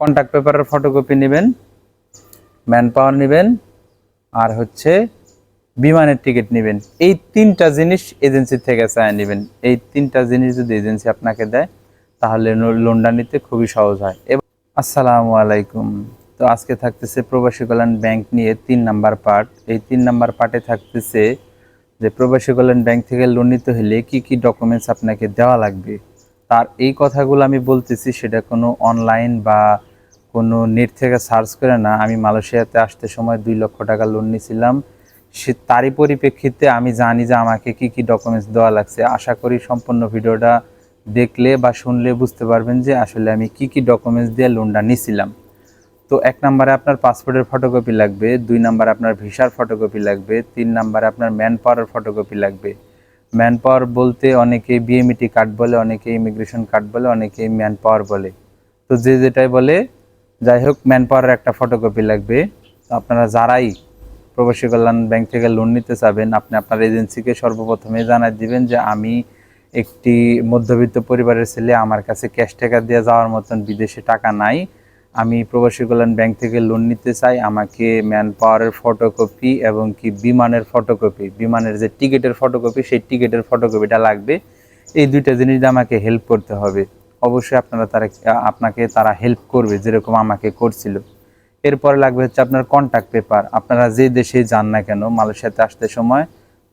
Contact পেপারের photocopy নেবেন man power নেবেন, আর হচ্ছে বিমানের টিকিট নেবেন। এই তিনটা জিনিস এজেন্সি থেকে চায় নেবেন। এই তিনটা জিনিস যদি এজেন্সি আপনাকে দেয়, তাহলে লোনটা নিতে খুবই সহজ হয়। এবার আসসালামু আলাইকুম। তো আজকে থাকতেছে প্রবাসী কল্যাণ ব্যাংক নিয়ে তিন নাম্বার পার্ট এই তিন নাম্বার পার্টে থাকতেছে যে প্রবাসী কল্যাণ ব্যাংক থেকে লোন নিতে হলে কি কি ডকুমেন্টস আপনাকে দেওয়া লাগবে। তার এই কথাগুলো আমি বলতেছি, সেটা কোনো অনলাইন বা কোনো নেট থেকে সার্চ করে না, আমি মালয়েশিয়াতে আসতে সময় দুই লক্ষ টাকা লোন নিয়েছিলাম সে তারই পরিপ্রেক্ষিতে আমি জানি যে আমাকে কি কি ডকুমেন্টস দেওয়া লাগছে। আশা করি সম্পূর্ণ ভিডিওটা দেখলে বা শুনলে বুঝতে পারবেন যে আসলে আমি কি কি ডকুমেন্টস দিয়ে লোনটা নিয়েছিলাম তো এক নম্বরে আপনার পাসপোর্টের ফটোকপি লাগবে, দুই নম্বরে আপনার ভিসার ফটোকপি লাগবে, তিন নম্বরে আপনার ম্যান পাওয়ারের ফটোকপি লাগবে। ম্যান পাওয়ার বলতে অনেকে বিএমইটি কার্ড বলে, অনেকে ইমিগ্রেশন কার্ড বলে, অনেকে ম্যান পাওয়ার বলে। তো যে যেটাই বলে যাই হোক ম্যান পাওয়ারের একটা ফটোকপি লাগবে। তো আপনারা যারাই প্রবাসী কল্যাণ ব্যাংক থেকে লোন নিতে চাবেন, আপনি আপনার এজেন্সিকে সর্বপ্রথমে জানাই দিবেন যে আমি একটি মধ্যবিত্ত পরিবারের ছেলে, আমার কাছে ক্যাশ টাকা দিয়ে যাওয়ার মতন বিদেশে টাকা নাই। আমি প্রবাসী কল্যাণ ব্যাংক থেকে লোন নিতে চাই, আমাকে ম্যান পাওয়ারের ফটোকপি এবং কি বিমানের ফটোকপি বিমানের যে টিকিটের ফটোকপি সেই টিকিটের ফটোকপিটা লাগবে। এই দুইটা জিনিস আমাকে হেল্প করতে হবে। অবশ্যই আপনারা তারা আপনাকে তারা হেল্প করবে যেরকম আমাকে করছিল। এরপরে লাগবে হচ্ছে আপনার কন্ট্যাক্ট পেপার আপনারা যে দেশে যান না কেন, মালয়েশিয়াতে আসতে সময়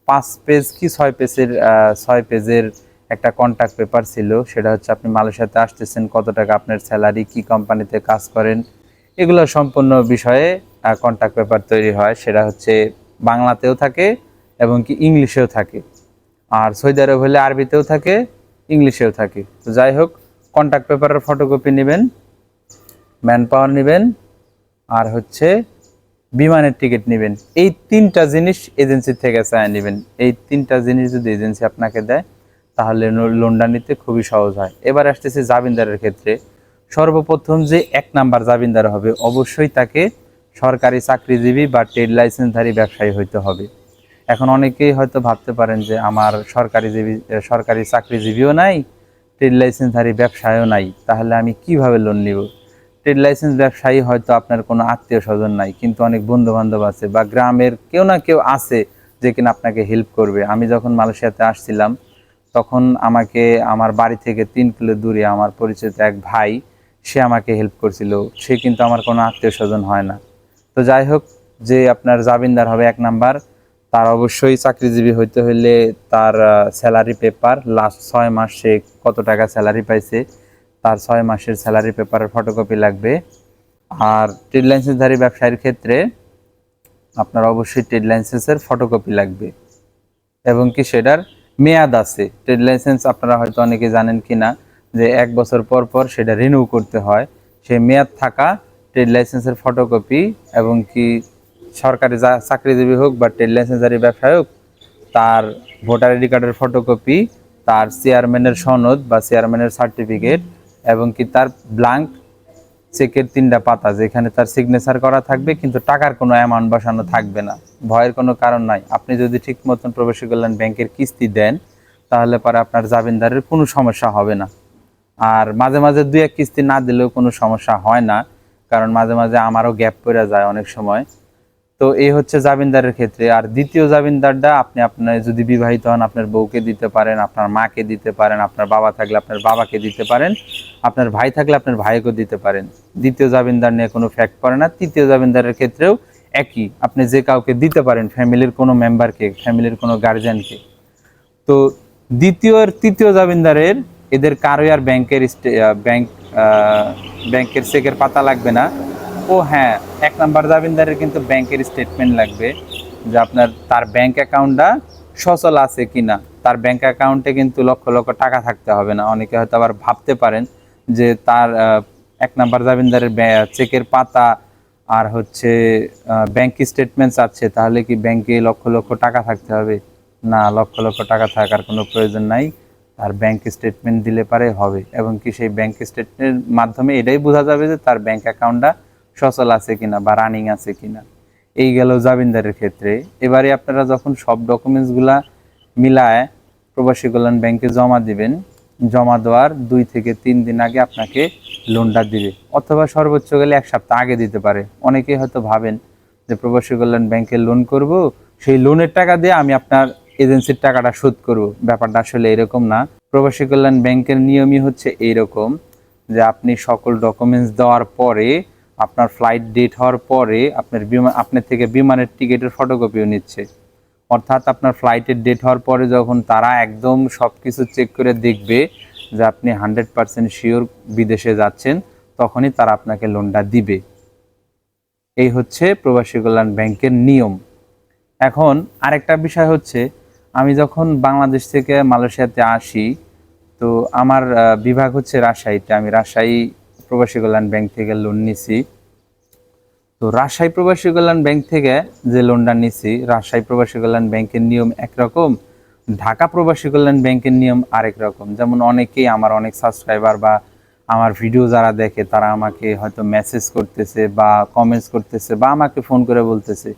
পাঁচ পেজ কি ছয় পেজের ছয় পেজের একটা কন্ট্যাক্ট পেপার ছিল। সেটা হচ্ছে আপনি মালয়েশিয়াতে আসতেছেন, কত টাকা আপনার স্যালারি কি কোম্পানিতে কাজ করেন। এগুলো সম্পূর্ণ বিষয়ে কন্ট্যাক্ট পেপার তৈরি হয়। সেটা হচ্ছে বাংলাতেও থাকে এবং কি ইংলিশেও থাকে। আর সৌদি আরব হলে আরবিতেও থাকে, ইংলিশেও থাকে। তো যাই হোক কন্ট্যাক্ট পেপারের ফটোকপি নেবেন ম্যান পাওয়ার নেবেন, আর হচ্ছে বিমানের টিকিট নেবেন। এই তিনটা জিনিস এজেন্সি থেকে চায় নেবেন। এই তিনটা জিনিস যদি এজেন্সি আপনাকে দেয়, তাহলে লোনটা নিতে খুবই সহজ হয়। এবার আসতেছে জামিনদারের ক্ষেত্রে। সর্বপ্রথম যে এক নাম্বার জামিনদার হবে, অবশ্যই তাকে সরকারি চাকরিজীবী বা ট্রেড লাইসেন্সধারী ব্যবসায়ী হইতে হবে। এখন অনেকেই হয়তো ভাবতে পারেন যে, আমার সরকারিজীবী, সরকারি চাকরিজীবীও নাই ট্রেড লাইসেন্সধারী ব্যবসায়ও নাই, তাহলে আমি কীভাবে লোন নিব? ট্রেড লাইসেন্স ব্যবসায়ী হয়তো আপনার কোনো আত্মীয় স্বজন নাই, কিন্তু অনেক বন্ধু বান্ধব আছে বা গ্রামের কেউ না কেউ আছে যে কিনা আপনাকে হেল্প করবে। আমি যখন মালয়েশিয়াতে আসছিলাম, তখন আমাকে আমার বাড়ি থেকে তিন কিলো দূরে আমার পরিচিত এক ভাই, সে আমাকে হেল্প করছিল। সে কিন্তু আমার কোনো আত্মীয় স্বজন হয় না। তো যাই হোক, যে আপনার জামিনদার হবে এক নাম্বার তার অবশ্যই চাকরিজীবী হইতে হলে তার স্যালারি পেপার লাস্ট ছয় মাসে কত টাকা স্যালারি পাইছে, তার ছয় মাসের স্যালারি পেপারের ফটোকপি লাগবে। আর ট্রেড লাইসেন্সধারী ব্যবসায়ীর ক্ষেত্রে আপনার অবশ্যই ট্রেড লাইসেন্সের ফটোকপি লাগবে। এবং কি সেটার মেয়াদ আছে। ট্রেড লাইসেন্স আপনারা হয়তো অনেকে জানেন কি না যে এক বছর পর পর সেটা রিনিউ করতে হয়। সেই মেয়াদ থাকা ট্রেড লাইসেন্সের ফটোকপি এবং কি সরকারি যা- চাকরিজীবী হোক বা ট্রেড লাইসেন্সধারী ব্যবসায়ী হোক, তার ভোটার আইডি কার্ডের ফটোকপি তার চেয়ারম্যানের সনদ বা চেয়ারম্যানের সার্টিফিকেট এবং কি তার ব্লাঙ্ক চেকের তিনটা পাতা যেখানে তার সিগনেচার করা থাকবে, কিন্তু টাকার কোনো অ্যামাউন্ট বসানো থাকবে না। ভয়ের কোনো কারণ নাই। আপনি যদি ঠিক মতন প্রবেশী কল্যাণ ব্যাংকের কিস্তি দেন, তাহলে পরে আপনার জামিনদারের কোনো সমস্যা হবে না। আর মাঝে মাঝে দুই এক কিস্তি না দিলেও কোনো সমস্যা হয় না, কারণ মাঝে মাঝে আমারও গ্যাপ পড়ে যায় অনেক সময়। তো এই হচ্ছে জামিনদারের ক্ষেত্রে। আর দ্বিতীয় জামিনদারটা আপনি আপনার যদি বিবাহিত হন, আপনার বউকে দিতে পারেন, আপনার মাকে দিতে পারেন, আপনার বাবা থাকলে আপনার বাবাকে দিতে পারেন, আপনার ভাই থাকলে আপনার ভাইকেও দিতে পারেন। দ্বিতীয় জামিনদার নিয়ে কোনো ফ্যাক্ট পড়ে না। তৃতীয় জামিনদারের ক্ষেত্রেও একই। আপনি যে কাউকে দিতে পারেন ফ্যামিলির কোনো মেম্বারকে ফ্যামিলির কোনো গার্জিয়ানকে তো দ্বিতীয় আর তৃতীয় জামিনদারের, এদের কারোই আর ব্যাংকের ব্যাংক ব্যাংকের চেকের পাতা লাগবে না। ও হ্যাঁ এক নাম্বার জামিনদারের কিন্তু ব্যাংকের স্টেটমেন্ট লাগবে যে আপনার তার ব্যাংক অ্যাকাউন্টটা সচল আছে কি না তার ব্যাংক অ্যাকাউন্টে কিন্তু লক্ষ লক্ষ টাকা থাকতে হবে না। অনেকে হয়তো আবার ভাবতে পারেন যে তার এক নাম্বার জামিনদারের ব্যা- চেকের পাতা আর হচ্ছে ব্যাংক স্টেটমেন্টস আছে, তাহলে কি ব্যাংকে লক্ষ লক্ষ টাকা থাকতে হবে? না, লক্ষ লক্ষ টাকা থাকার কোনো প্রয়োজন নাই। তার ব্যাংক স্টেটমেন্ট দিলে পারে, হবে। এবং কি সেই ব্যাংক স্টেটমেন্টের মাধ্যমে এটাই বোঝা যাবে যে তার ব্যাংক অ্যাকাউন্টটা সচল আছে কিনা বা রানিং আছে কিনা, এই গেল জামিনদারের ক্ষেত্রে। এবারে আপনারা যখন সব ডকুমেন্টসগুলা মিলায়, প্রবাসী কল্যাণ ব্যাংকে জমা দিবেন, জমা দেওয়ার দুই থেকে তিন দিন আগে আপনাকে লোনটা দিবে। অথবা সর্বোচ্চ গেলে এক সপ্তাহ আগে দিতে পারে। অনেকেই হয়তো ভাবেন যে প্রবাসী কল্যাণ ব্যাংকে লোন করব, সেই লোনের টাকা দিয়ে আমি আপনার এজেন্সির টাকাটা শোধ করব। ব্যাপারটা আসলে এরকম না। প্রবাসী কল্যাণ ব্যাংকের নিয়মই হচ্ছে এইরকম যে আপনি সকল ডকুমেন্টস দেওয়ার পরে আপনার ফ্লাইট ডেট হওয়ার পরে আপনার বিমান আপনার থেকে বিমানের টিকিটের ফটোকপিও নিচ্ছে। অর্থাৎ আপনার ফ্লাইটের ডেট হওয়ার পরে যখন তারা একদম সব কিছু চেক করে দেখবে যে আপনি হান্ড্রেড পার্সেন্ট শিওর বিদেশে যাচ্ছেন, তখনই তারা আপনাকে লোনটা দিবে। এই হচ্ছে প্রবাসী কল্যাণ ব্যাংকের নিয়ম। এখন আরেকটা বিষয় হচ্ছে, আমি যখন বাংলাদেশ থেকে মালয়েশিয়াতে আসি, তো আমার বিভাগ হচ্ছে রাজশাহীতে। আমি রাজশাহী প্রবাসী কল্যাণ ব্যাংক থেকে লোন নিছি। তো রাজশাহী প্রবাসী কল্যাণ ব্যাংক থেকে যে লোনটা নিছি, রাজশাহী প্রবাসী কল্যাণ ব্যাংকের নিয়ম একরকম, ঢাকা প্রবাসী কল্যাণ ব্যাংকের নিয়ম আরেক রকম। যেমন অনেকেই আমার অনেক সাবস্ক্রাইবার বা আমার ভিডিও যারা দেখে, তারা আমাকে হয়তো মেসেজ করতেছে বা কমেন্টস করতেছে বা আমাকে ফোন করে বলতেছে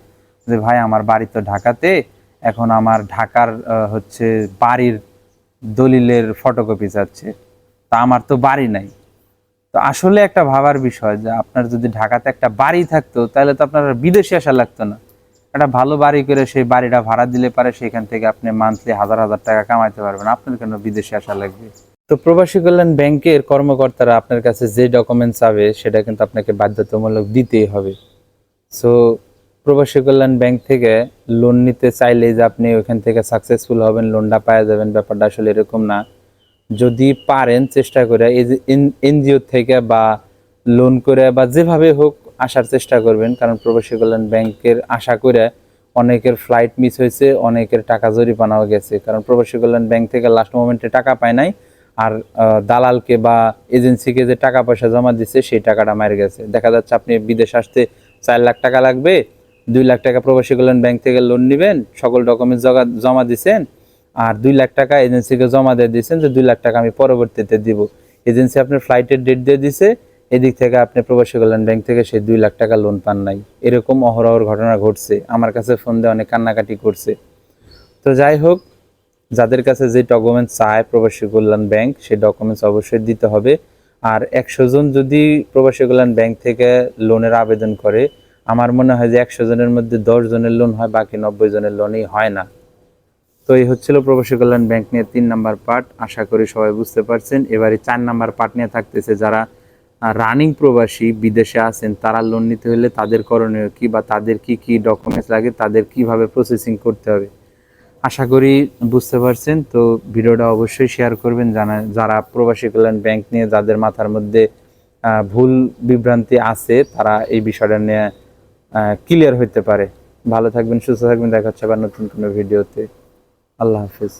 যে, ভাই, আমার বাড়ি তো ঢাকাতে, এখন আমার ঢাকার হচ্ছে বাড়ির দলিলের ফটোকপি চাচ্ছে তা আমার তো বাড়ি নাই। তো আসলে একটা ভাবার বিষয় যে আপনার যদি ঢাকাতে একটা বাড়ি থাকতো, তাহলে তো আপনার বিদেশে আসা লাগতো না। একটা ভালো বাড়ি করে সেই বাড়িটা ভাড়া দিলে পারে সেখান থেকে আপনি মান্থলি হাজার হাজার টাকা কামাইতে পারবেন। আপনার কেন বিদেশে আসা লাগবে? তো প্রবাসী কল্যাণ ব্যাংকের কর্মকর্তারা আপনার কাছে যে ডকুমেন্ট চাবে, সেটা কিন্তু আপনাকে বাধ্যতামূলক দিতেই হবে। সো প্রবাসী কল্যাণ ব্যাংক থেকে লোন নিতে চাইলে যে আপনি ওইখান থেকে সাকসেসফুল হবেন লোনটা পাওয়া যাবেন, ব্যাপারটা আসলে এরকম না। যদি পারেন চেষ্টা করে, এই যে এনজিও থেকে বা লোন করে বা যেভাবে হোক আসার চেষ্টা করবেন। কারণ প্রবাসী কল্যাণ ব্যাংকের আশা করে অনেকের ফ্লাইট মিস হয়েছে, অনেকের টাকা জরিমানাও গেছে। কারণ প্রবাসী কল্যাণ ব্যাংক থেকে লাস্ট মোমেন্টে টাকা পায় নাই, আর দালালকে বা এজেন্সিকে যে টাকা পয়সা জমা দিচ্ছে সেই টাকাটা মারে গেছে। দেখা যাচ্ছে আপনি বিদেশ আসতে চার লাখ টাকা লাগবে, দুই লাখ টাকা প্রবাসী কল্যাণ ব্যাংক থেকে লোন নেবেন, সকল ডকুমেন্টস জমা দিছেন আর দুই লাখ টাকা এজেন্সিকে জমা দিয়ে দিয়েছেন যে দুই লাখ টাকা আমি পরবর্তীতে দিব। এজেন্সি আপনার ফ্লাইটের ডেট দিয়ে দিছে, এদিক থেকে আপনি প্রবাসী কল্যাণ ব্যাংক থেকে সেই দুই লাখ টাকা লোন পান নাই। এরকম অহরহর ঘটনা ঘটছে, আমার কাছে ফোন দিয়ে অনেক কান্নাকাটি করছে। তো যাই হোক, যাদের কাছে যে ডকুমেন্টস চায় প্রবাসী কল্যাণ ব্যাংক, সেই ডকুমেন্টস অবশ্যই দিতে হবে। আর একশো জন যদি প্রবাসী কল্যাণ ব্যাংক থেকে লোনের আবেদন করে, আমার মনে হয় যে একশো জনের মধ্যে দশ জনের লোন হয়, বাকি নব্বই জনের লোনই হয় না। তো এই হচ্ছিল প্রবাসী কল্যাণ ব্যাংক নিয়ে তিন নাম্বার পার্ট। আশা করি সবাই বুঝতে পারছেন। এবারে চার নাম্বার পার্ট নিয়ে থাকতেছে যারা রানিং প্রবাসী বিদেশে আছেন, তারা লোন নিতে হলে তাদের করণীয় কি বা তাদের কি কি ডকুমেন্টস লাগে, তাদের কীভাবে প্রসেসিং করতে হবে? আশা করি বুঝতে পারছেন। তো ভিডিওটা অবশ্যই শেয়ার করবেন। জানা, যারা প্রবাসী কল্যাণ ব্যাংক নিয়ে যাদের মাথার মধ্যে ভুল বিভ্রান্তি আছে, তারা এই বিষয়টা নিয়ে ক্লিয়ার হতে পারে। ভালো থাকবেন, সুস্থ থাকবেন। দেখা হচ্ছে আবার নতুন কোনো ভিডিওতে। আল্লাহ হাফিজ।